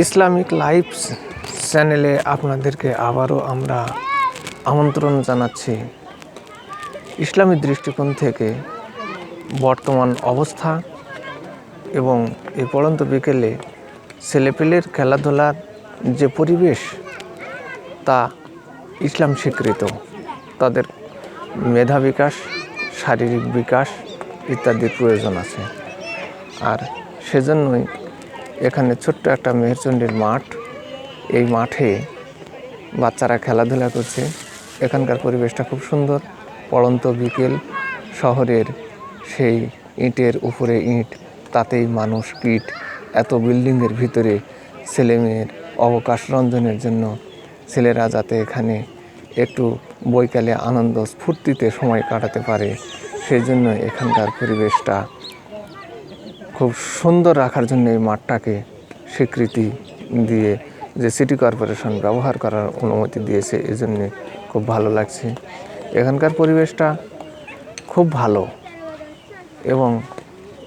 Islamic life চ্যানেলে আপনাদেরকে আবারও আমরা আমন্ত্রণ জানাচ্ছি। ইসলামী দৃষ্টিকোণ থেকে বর্তমান অবস্থা এবং এই পড়ন্ত বিকেলে ছেলেপেলের খেলাধুলার যে পরিবেশ, তা ইসলাম স্বীকৃত। তাদের মেধা বিকাশ, শারীরিক বিকাশ ইত্যাদির প্রয়োজন আছে। আর সেজন্যই এখানে ছোট্ট একটা মেহেরচণ্ডীর মাঠ। এই মাঠে বাচ্চারা খেলাধুলা করছে। এখানকার পরিবেশটা খুব সুন্দর। পড়ন্ত বিকেল, শহরের সেই ইটের উপরে ইট, তাতেই মানুষ কীট এত বিল্ডিংয়ের ভিতরে ছেলেমেয়ের অবকাশ রঞ্জনের জন্য ছেলেরা যাতে এখানে একটু বৈকালে আনন্দ, স্ফূর্তিতে সময় কাটাতে পারে সেই জন্য এখানকার পরিবেশটা খুব সুন্দর রাখার জন্য এই মাঠটাকে স্বীকৃতি দিয়ে যে সিটি কর্পোরেশন ব্যবহার করার অনুমতি দিয়েছে, এই জন্যে খুব ভালো লাগছে। এখানকার পরিবেশটা খুব ভালো এবং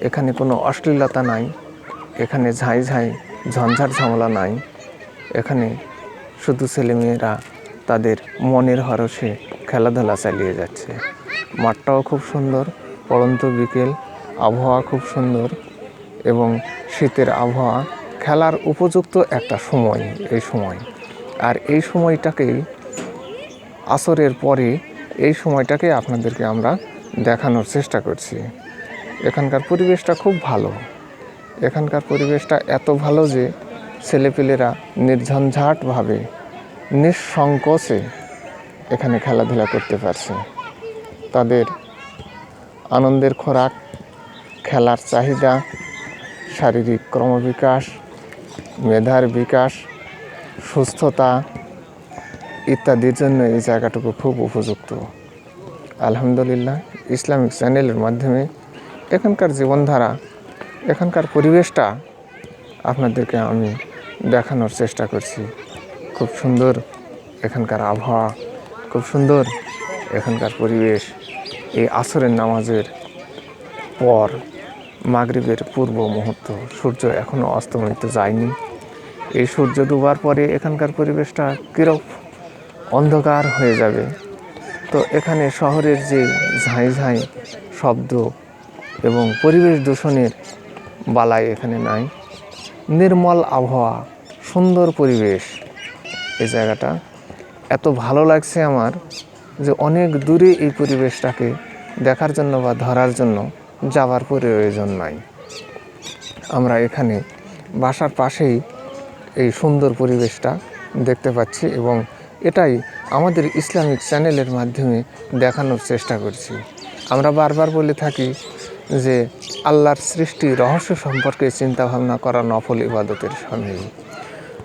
এখানে কোনো অশ্লীলতা নাই, এখানে ঝাই ঝাই ঝঞ্ঝাট ঝামেলা নাই, এখানে শুধু ছেলেমেয়েরা তাদের মনের হরসে খেলাধুলা চালিয়ে যাচ্ছে। মাঠটাও খুব সুন্দর, পড়ন্ত বিকেল, আবহাওয়া খুব সুন্দর। এবং শীতের আবহাওয়া খেলার উপযুক্ত একটা সময়, এই সময়। আর এই সময়টাকেই আসরের পরে এই সময়টাকে আপনাদেরকে আমরা দেখানোর চেষ্টা করছি। এখানকার পরিবেশটা খুব ভালো। এখানকার পরিবেশটা এত ভালো যে ছেলেপেলেরা নির্ঝঞ্ঝাটভাবে, নিঃসংকোচে এখানে খেলাধুলা করতে পারছে। তাদের আনন্দের খোরাক, খেলার চাহিদা শারীরিক ক্রমবিকাশ, মেধার বিকাশ, সুস্থতা ইত্যাদির জন্য এই জায়গাটুকু খুব উপযুক্ত। আলহামদুলিল্লাহ, ইসলামিক চ্যানেলের মাধ্যমে এখানকার জীবনধারা, এখানকার পরিবেশটা আপনাদেরকে আমি দেখানোর চেষ্টা করছি। খুব সুন্দর এখানকার আবহাওয়া, খুব সুন্দর এখানকার পরিবেশ। এই আসরের নামাজের পর মাগরিবের পূর্ব মুহূর্ত। সূর্য এখনও অস্তমিত যায়নি। এই সূর্য ডুবার পরে এখানকার পরিবেশটা কিরক অন্ধকার হয়ে যাবে? তো এখানে শহরের যে ঝাঁই ঝাঁই শব্দ এবং পরিবেশ দূষণের বালাই এখানে নাই। নির্মল আবহাওয়া, সুন্দর পরিবেশ এই জায়গাটা। এত ভালো লাগছে আমার যে অনেক দূরে এই পরিবেশটাকে দেখার জন্য বা ধরার জন্য যাওয়ার প্রয়োজন নাই। আমরা এখানে বাসার পাশেই এই সুন্দর পরিবেশটা দেখতে পাচ্ছি এবং এটাই আমাদের ইসলামিক চ্যানেলের মাধ্যমে দেখানোর চেষ্টা করছি। আমরা বারবার বলে থাকি যে আল্লাহর সৃষ্টি রহস্য সম্পর্কে চিন্তাভাবনা করা নফল ইবাদতের সামিল।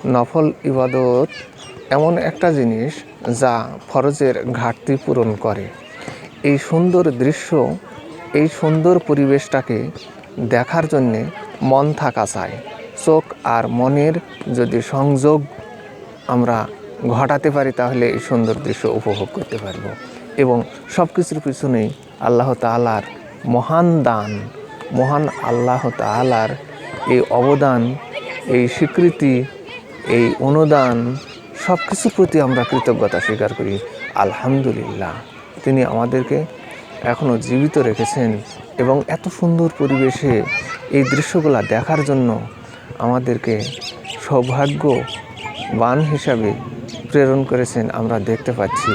নফল ইবাদত এমন একটা জিনিস যা ফরজের ঘাটতি পূরণ করে। এই সুন্দর দৃশ্য এই সুন্দর পরিবেশটাকে দেখার জন্যে মন থাকা চাই। চোখ আর মনের যদি সংযোগ আমরা ঘটাতে পারি, তাহলে এই সুন্দর দৃশ্য উপভোগ করতে পারব। এবং সব কিছুর পিছনেই আল্লাহ তালার মহান দান, মহান আল্লাহ তালার এই অবদান, এই স্বীকৃতি, এই অনুদান সব কিছুর প্রতি আমরা কৃতজ্ঞতা স্বীকার করি। আলহামদুলিল্লাহ। তিনি আমাদেরকে এখনও জীবিত রেখেছেন এবং এত সুন্দর পরিবেশে এই দৃশ্যগুলা দেখার জন্য আমাদেরকে সৌভাগ্যবান হিসাবে প্রেরণ করেছেন আমরা দেখতে পাচ্ছি।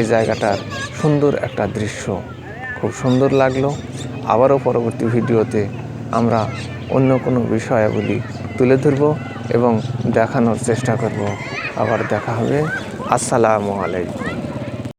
এই জায়গাটার সুন্দর একটা দৃশ্য। খুব সুন্দর লাগল। আবারও পরবর্তী ভিডিওতে আমরা অন্য কোনো বিষয়াবলী তুলে ধরব এবং দেখানোর চেষ্টা করব। আবার দেখা হবে। আসসালামু আলাইকুম।